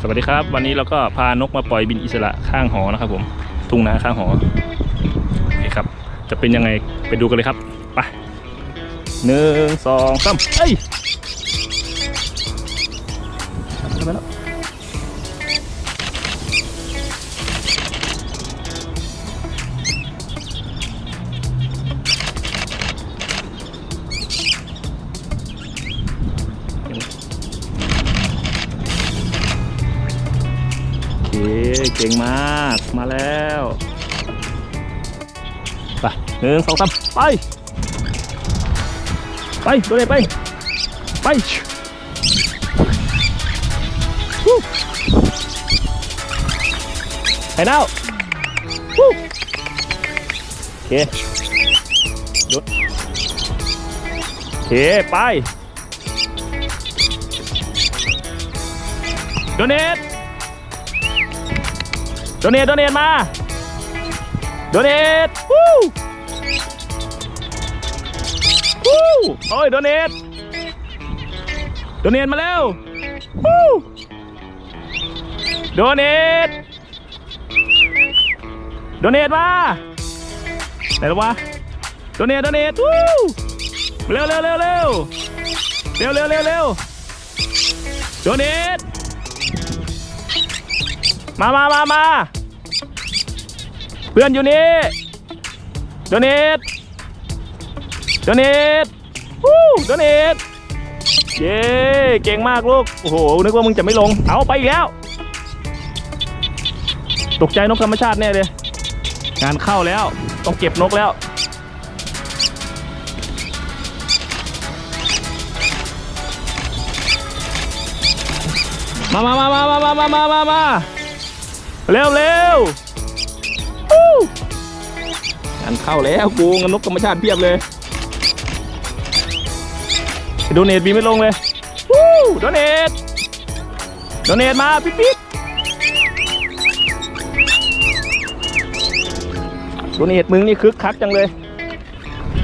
สวัสดีครับ วันนี้เราก็พานกมาปล่อยบินอิสระข้างหอนะครับผมทุ่งนาข้างหอโอเคครับ จะเป็นยังไงไปดูกันเลยครับไปหนึ่งสองสามเอ้ยไปแล้ว เก่งมาก มาแล้วไปหนึ่งสองสามไป ไปดูเลยไป ไปฮู้ไปแล้วฮู้โอเคหยุดโอเค ไปโดเนท โดเนทโดเนทมา โดเนทวู้วู้โอ้ยโดเนทโดเนทมาแล้ววู้โดเนทโดเนทมาไหนแล้ววะโดเนทโดเนทวู้เร็วเร็วเร็วเร็วเร็วเร็วเร็วเร็วโดเนท มามามามาเพื่อนอยู่นี่โดเนทโดเนทวู้โดเนทเย้เก่งมากลูก โอ้โห นึกว่ามึงจะไม่ลง เอาไปอีกแล้ว ตกใจนกธรรมชาติแน่เลย งานเข้าแล้ว ต้องเก็บนกแล้ว มามามามามามามามามา เร็วเร็ววู้งานเข้าแล้วกูงานนกธรรมชาติเพียบเลยโดเนทบีไม่ลงเลยวู้โดเนทโดเนทมาปิ๊ดปิ๊ดโดเนทมึงนี่คึกคักจังเลย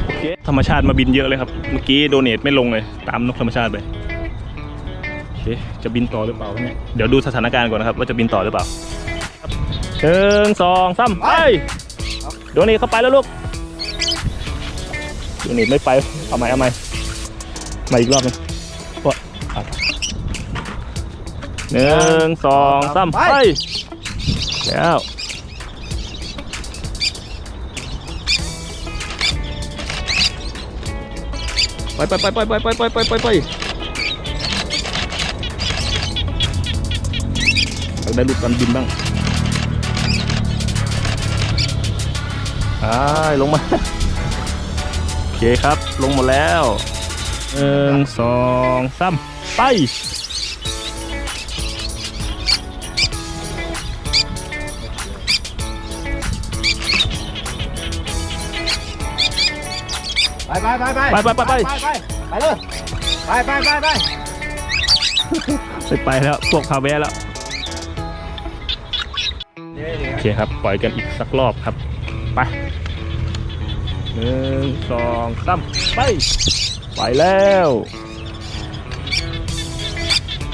โอเคธรรมชาติมาบินเยอะเลยครับ เมื่อกี้โดเนทไม่ลงเลย ตามนกธรรมชาติไปโอเคจะบินต่อหรือเปล่าเนี่ย เดี๋ยวดูสถานการณ์ก่อนนะครับ ว่าจะบินต่อหรือเปล่า หนึ่งสองสามไปโดเนทเข้าไปแล้วลูกโดเนทไม่ไป เอาใหม่เอาใหม่มาอีกรอบหนึงวะอะหนึ่งสองสามไป แล้วไปไปไปไปไปไปไปไปไปไปอยากได้ลูกกันบินบ้าง อ้ายลงมา โอเคครับลงหมดแล้วหนึ่งสองสามไปไปไปไปไปไปไปไปไปไปไปเลยไปไปไปไปไปไปแล้วพวกพาแวะแล้วโอเคครับ ปล่อยกันอีกสักรอบครับ ไป หนึ่งสองสามไป ไปแล้ว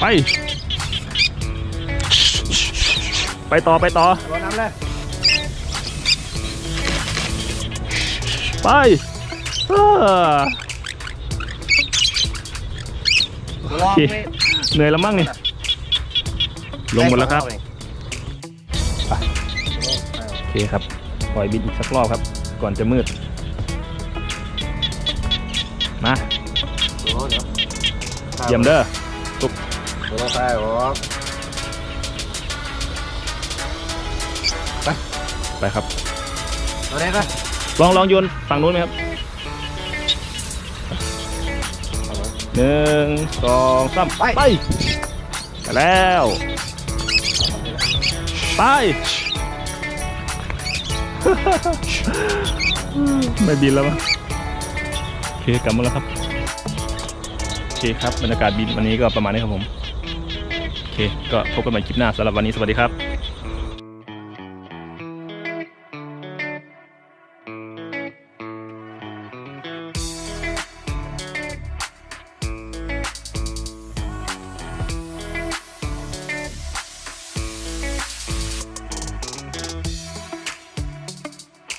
ไป ไปต่อไปต่อรถน้ำเลยไปเออลองโอเคเหนื่อยแล้วมั้งนี่ลงหมดแล้วครับโอเคครับ ปล่อยบินอีกสักรอบครับ ก่อนจะมืด มาเดี๋ยวเยี่ยมเด้อเดี๋ยวใช่หรอไปครับตัวนี้ก็ลองลองโยนฝั่งนู้นไหมครับหนึ่งสองสามไปไปแล้วไปไม่บินแล้วมั้งโอเค กลับมาแล้วครับโอเคครับบรรยากาศบินวันนี้ก็ประมาณนี้ครับผมโอเคก็พบกันใหม่คลิปหน้าสำหรับวันนี้สวัสดีครับ